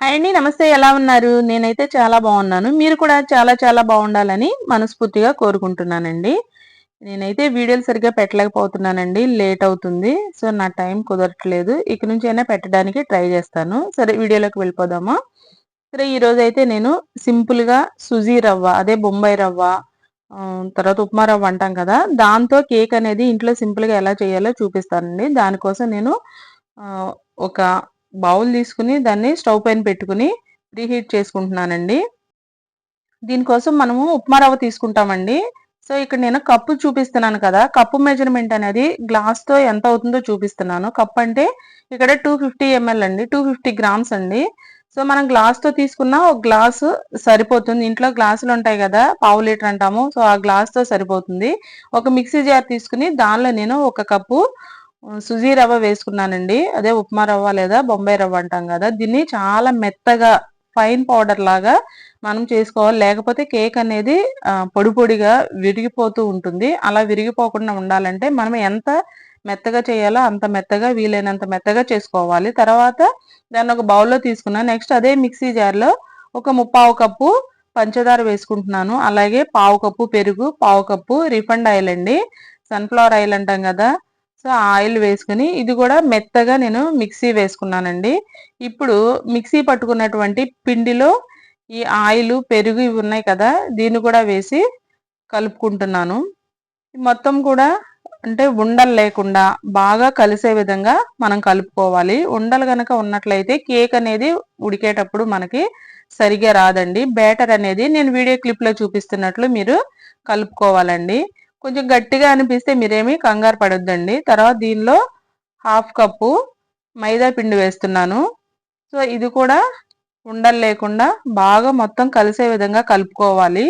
Hi అండి నమస్తే. ఎలా ఉన్నారు? నేనైతే చాలా బాగున్నాను. మీరు కూడా చాలా చాలా బాగుండాలని మనస్ఫూర్తిగా కోరుకుంటున్నానండి. నేనైతే వీడియోలు సరిగ్గా పెట్టలేకపోతున్నానండి. లేట్ అవుతుంది. సో నా టైం కుదరట్లేదు. ఇక నుంచి అయినా పెట్టడానికి ట్రై చేస్తాను. సరే వీడియోలోకి వెళ్ళిపోదామా? సరే ఈరోజు అయితే నేను సింపుల్గా సుజీ రవ్వ అదే బొంబాయి రవ్వ తర్వాత ఉప్మా రవ్వ అంటాం కదా. దాంతో కేక్ అనేది ఇంట్లో సింపుల్గా ఎలా చేయాలో చూపిస్తానండి. దానికోసం నేను ఒక బౌల్ తీసుకుని దాన్ని స్టవ్ పైన పెట్టుకుని ప్రీహీట్ చేసుకుంటున్నానండి. దీనికోసం మనము ఉప్మా రవ్వ తీసుకుంటామండి. సో ఇక్కడ నేను కప్పు చూపిస్తున్నాను కదా కప్పు మెజర్మెంట్ అనేది గ్లాస్తో ఎంత అవుతుందో చూపిస్తున్నాను. కప్ అంటే ఇక్కడ టూ ఫిఫ్టీ ఎంఎల్ అండి టూ ఫిఫ్టీ గ్రామ్స్ అండి. సో మనం గ్లాస్తో తీసుకున్న ఒక గ్లాసు సరిపోతుంది. ఇంట్లో గ్లాసులు ఉంటాయి కదా పావు లీటర్ అంటాము. సో ఆ గ్లాస్తో సరిపోతుంది. ఒక మిక్సీ జార్ తీసుకుని దానిలో నేను ఒక కప్పు సుజీ రవ్వ వేసుకున్నానండి. అదే ఉప్మా రవ్వ లేదా బొంబాయి రవ్వ అంటాం కదా దీన్ని చాలా మెత్తగా ఫైన్ పౌడర్ లాగా మనం చేసుకోవాలి. లేకపోతే కేక్ అనేది పొడి పొడిగా విరిగిపోతూ ఉంటుంది. అలా విరిగిపోకుండా ఉండాలంటే మనం ఎంత మెత్తగా చేయాలో అంత మెత్తగా వీలైనంత మెత్తగా చేసుకోవాలి. తర్వాత దాన్ని ఒక బౌల్లో తీసుకున్నాను నెక్స్ట్ అదే మిక్సీ జార్లో ఒక ముప్పావు కప్పు పంచదార వేసుకుంటున్నాను. అలాగే పావు కప్పు పెరుగు పావు కప్పు రిఫండ్ ఆయిల్ అండి. సన్ఫ్లవర్ ఆయిల్ అంటాం కదా సో ఆయిల్ వేసుకుని ఇది కూడా మెత్తగా నేను మిక్సీ వేసుకున్నానండి. ఇప్పుడు మిక్సీ పట్టుకున్నటువంటి పిండిలో ఈ ఆయిల్ పెరుగు ఇవి ఉన్నాయి కదా దీన్ని కూడా వేసి కలుపుకుంటున్నాను. మొత్తం కూడా అంటే ఉండలు లేకుండా బాగా కలిసే విధంగా మనం కలుపుకోవాలి. ఉండలు కనుక ఉన్నట్లయితే కేక్ అనేది ఉడికేటప్పుడు మనకి సరిగా రాదండి. బ్యాటర్ అనేది నేను వీడియో క్లిప్లో చూపిస్తున్నట్లు మీరు కలుపుకోవాలండి. కొంచెం గట్టిగా అనిపిస్తే మీరేమి కంగారు పడొద్దండి. తర్వాత దీనిలో హాఫ్ కప్పు మైదా పిండి వేస్తున్నాను. సో ఇది కూడా ఉండలు లేకుండా బాగా మొత్తం కలిసే విధంగా కలుపుకోవాలి.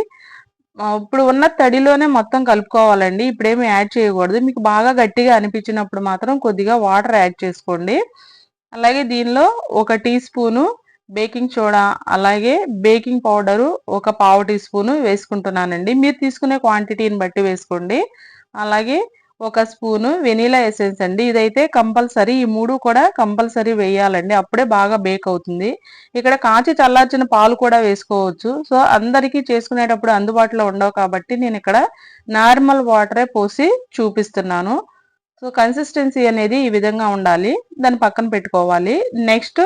ఇప్పుడు ఉన్న తడిలోనే మొత్తం కలుపుకోవాలండి. ఇప్పుడేమి యాడ్ చేయకూడదు. మీకు బాగా గట్టిగా అనిపించినప్పుడు మాత్రం కొద్దిగా వాటర్ యాడ్ చేసుకోండి. అలాగే దీనిలో ఒక టీ స్పూను బేకింగ్ సోడా అలాగే బేకింగ్ పౌడరు ఒక పావు టీ స్పూను వేసుకుంటున్నానండి. మీరు తీసుకునే క్వాంటిటీని బట్టి వేసుకోండి. అలాగే ఒక స్పూను వెనీలా ఎసెన్స్ అండి. ఇదైతే కంపల్సరీ ఈ మూడు కూడా కంపల్సరీ వేయాలండి. అప్పుడే బాగా బేక్ అవుతుంది. ఇక్కడ కాచి చల్లార్చిన పాలు కూడా వేసుకోవచ్చు. సో అందరికీ చేసుకునేటప్పుడు అందుబాటులో ఉండవు కాబట్టి నేను ఇక్కడ నార్మల్ వాటరే పోసి చూపిస్తున్నాను. సో కన్సిస్టెన్సీ అనేది ఈ విధంగా ఉండాలి. దాన్ని పక్కన పెట్టుకోవాలి. నెక్స్ట్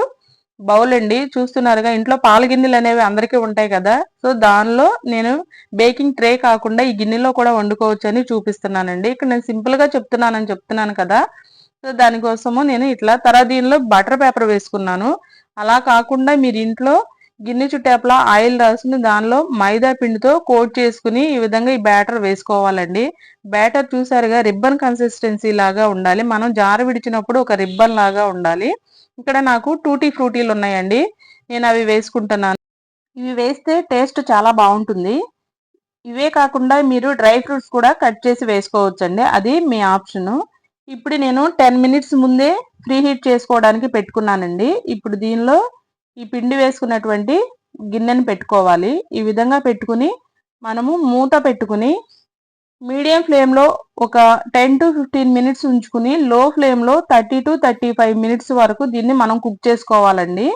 బౌల్ అండి చూస్తున్నారుగా. ఇంట్లో పాల గిన్నెలు అనేవి అందరికీ ఉంటాయి కదా. సో దానిలో నేను బేకింగ్ ట్రే కాకుండా ఈ గిన్నెలో కూడా వండుకోవచ్చు అని చూపిస్తున్నానండి. ఇక్కడ నేను సింపుల్గా చెప్తున్నానని చెప్తున్నాను కదా. సో దానికోసము నేను ఇట్లా తర్వాత దీనిలో బటర్ పేపర్ వేసుకున్నాను. అలా కాకుండా మీరు ఇంట్లో గిన్నె చుట్టేపలా ఆయిల్ రాసుకుని దానిలో మైదా పిండితో కోట్ చేసుకుని ఈ విధంగా ఈ బ్యాటర్ వేసుకోవాలండి. బ్యాటర్ చూసారుగా రిబ్బన్ కన్సిస్టెన్సీ లాగా ఉండాలి. మనం జార విడిచినప్పుడు ఒక రిబ్బన్ లాగా ఉండాలి. ఇక్కడ నాకు టూటీ ఫ్రూటీలు ఉన్నాయండి. నేను అవి వేసుకుంటున్నాను. ఇవి వేస్తే టేస్ట్ చాలా బాగుంటుంది. ఇవే కాకుండా మీరు డ్రై ఫ్రూట్స్ కూడా కట్ చేసి వేసుకోవచ్చండి. అది మీ ఆప్షను. ఇప్పుడు నేను టెన్ మినిట్స్ ముందే ఫ్రీ హీట్ చేసుకోవడానికి పెట్టుకున్నానండి. ఇప్పుడు దీనిలో ఈ పిండి వేసుకున్నటువంటి గిన్నెని పెట్టుకోవాలి. ఈ విధంగా పెట్టుకుని మనము మూత పెట్టుకుని మీడియం ఫ్లేమ్లో ఒక టెన్ టు ఫిఫ్టీన్ మినిట్స్ ఉంచుకుని లో ఫ్లేమ్లో thirty to thirty five minutes వరకు దీన్ని మనం కుక్ చేసుకోవాలండి.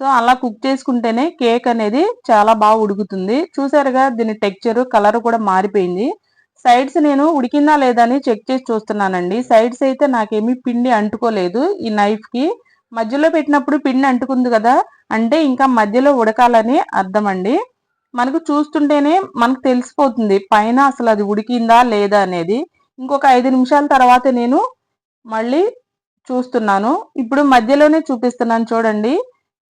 సో అలా కుక్ చేసుకుంటేనే కేక్ అనేది చాలా బాగా ఉడుకుతుంది. చూసారుగా దీని టెక్చర్ కలర్ కూడా మారిపోయింది. సైడ్స్ నేను ఉడికిందా లేదా అని చెక్ చేసి చూస్తున్నానండి. సైడ్స్ అయితే నాకేమీ పిండి అంటుకోలేదు. ఈ నైఫ్కి మధ్యలో పెట్టినప్పుడు పిండి అంటుకుంది కదా అంటే ఇంకా మధ్యలో ఉడకాలని అర్థం అండి మనకు చూస్తుంటేనే మనకు తెలిసిపోతుంది పైన అసలు అది ఉడికిందా లేదా అనేది. ఇంకొక ఐదు నిమిషాల తర్వాత నేను మళ్ళీ చూస్తున్నాను. ఇప్పుడు మధ్యలోనే చూపిస్తున్నాను చూడండి.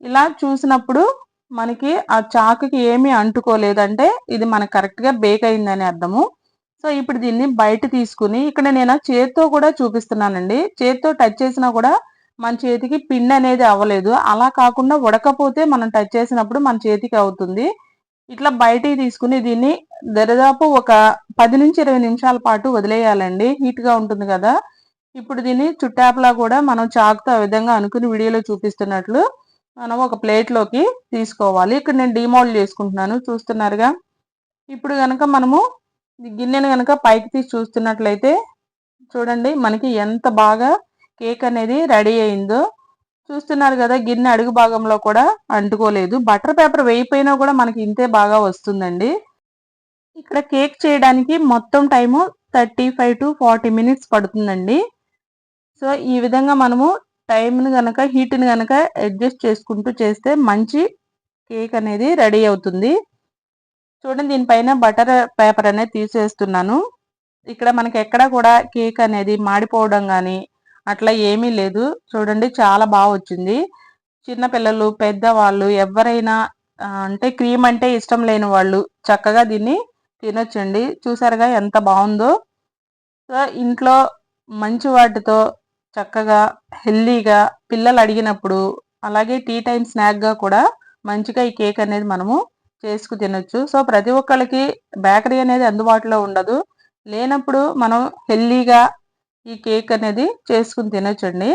ఇలా చూసినప్పుడు మనకి ఆ చాకుకి ఏమీ అంటుకోలేదంటే ఇది మనకు కరెక్ట్గా బేక్ అయిందని అర్థము. సో ఇప్పుడు దీన్ని బయట తీసుకుని ఇక్కడ నేను చేత్తో కూడా చూపిస్తున్నానండి. చేత్తో టచ్ చేసినా కూడా మన చేతికి పిండి అనేది అవ్వలేదు. అలా కాకుండా ఉడకపోతే మనం టచ్ చేసినప్పుడు మన చేతికి అవుతుంది. ఇట్లా బయటికి తీసుకుని దీన్ని దరిదాపు ఒక పది నుంచి ఇరవై నిమిషాల పాటు వదిలేయాలండి. హీట్గా ఉంటుంది కదా. ఇప్పుడు దీన్ని చుట్టాపలా కూడా మనం చాకుతో ఆ విధంగా అనుకుని వీడియోలో చూపిస్తున్నట్లు మనం ఒక ప్లేట్లోకి తీసుకోవాలి. ఇక్కడ నేను డిమోల్డ్ చేసుకుంటున్నాను. చూస్తున్నారుగా? ఇప్పుడు కనుక మనము గిన్నెను కనుక పైకి తీసి చూస్తున్నట్లయితే చూడండి మనకి ఎంత బాగా కేక్ అనేది రెడీ అయిందో చూస్తున్నారు కదా గిన్నె అడుగు భాగంలో కూడా అంటుకోలేదు. బటర్ పేపర్ వేయిపోయినా కూడా మనకి ఇంతే బాగా వస్తుందండి. ఇక్కడ కేక్ చేయడానికి మొత్తం time thirty five to forty minutes పడుతుందండి. సో ఈ విధంగా మనము టైంని కనుక హీట్ని కనుక అడ్జస్ట్ చేసుకుంటూ చేస్తే మంచి కేక్ అనేది రెడీ అవుతుంది. చూడండి దీనిపైన బటర్ పేపర్ అనేది తీసేస్తున్నాను. ఇక్కడ మనకి ఎక్కడ కూడా కేక్ అనేది మాడిపోవడం కానీ అట్లా ఏమీ లేదు. చూడండి చాలా బాగా వచ్చింది. చిన్నపిల్లలు పెద్దవాళ్ళు ఎవరైనా అంటే క్రీమ్ అంటే ఇష్టం లేని వాళ్ళు చక్కగా దీన్ని తినొచ్చండి. చూసారుగా ఎంత బాగుందో. సో ఇంట్లో మంచి వాటితో చక్కగా హెల్దీగా పిల్లలు అడిగినప్పుడు అలాగే టీ టైం స్నాక్గా కూడా మంచిగా ఈ కేక్ అనేది మనము చేసుకు తినొచ్చు. సో ప్రతి ఒక్కరికి బేకరీ అనేది అందుబాటులో ఉండదు. లేనప్పుడు మనం హెల్దీగా ఈ కేక్ అనేది చేసుకుని తినొచ్చండి.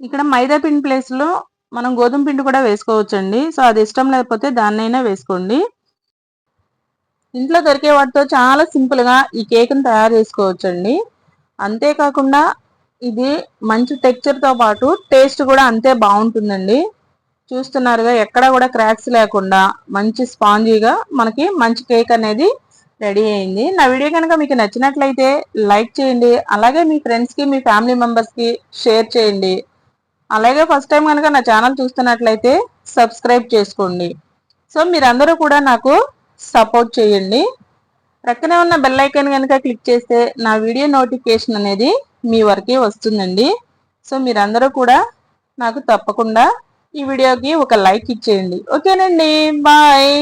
ఇక్కడ మైదా పిండి ప్లేస్లో మనం గోధుమ పిండి కూడా వేసుకోవచ్చండి. సో అది ఇష్టం లేకపోతే దాన్నైనా వేసుకోండి. ఇంట్లో దొరికే వాటితో చాలా సింపుల్గా ఈ కేక్ని తయారు చేసుకోవచ్చండి. అంతేకాకుండా ఇది మంచి టెక్చర్తో పాటు టేస్ట్ కూడా అంతే బాగుంటుందండి. చూస్తున్నారుగా ఎక్కడ కూడా క్రాక్స్ లేకుండా మంచి స్పాంజీగా మనకి మంచి కేక్ అనేది రెడీ అయింది. నా వీడియో కనుక మీకు నచ్చినట్లయితే లైక్ చేయండి. అలాగే మీ ఫ్రెండ్స్కి మీ ఫ్యామిలీ మెంబర్స్కి షేర్ చేయండి. అలాగే ఫస్ట్ టైం కనుక నా ఛానల్ చూస్తున్నట్లయితే సబ్స్క్రైబ్ చేసుకోండి. సో మీరందరూ కూడా నాకు సపోర్ట్ చేయండి. ప్రక్కనే ఉన్న బెల్ ఐకాన్ కనుక క్లిక్ చేస్తే నా వీడియో నోటిఫికేషన్ అనేది మీ వరకే వస్తుందండి. సో మీరందరూ కూడా నాకు తప్పకుండా ఈ వీడియోకి ఒక లైక్ ఇచ్చేయండి. ఓకేనండి బాయ్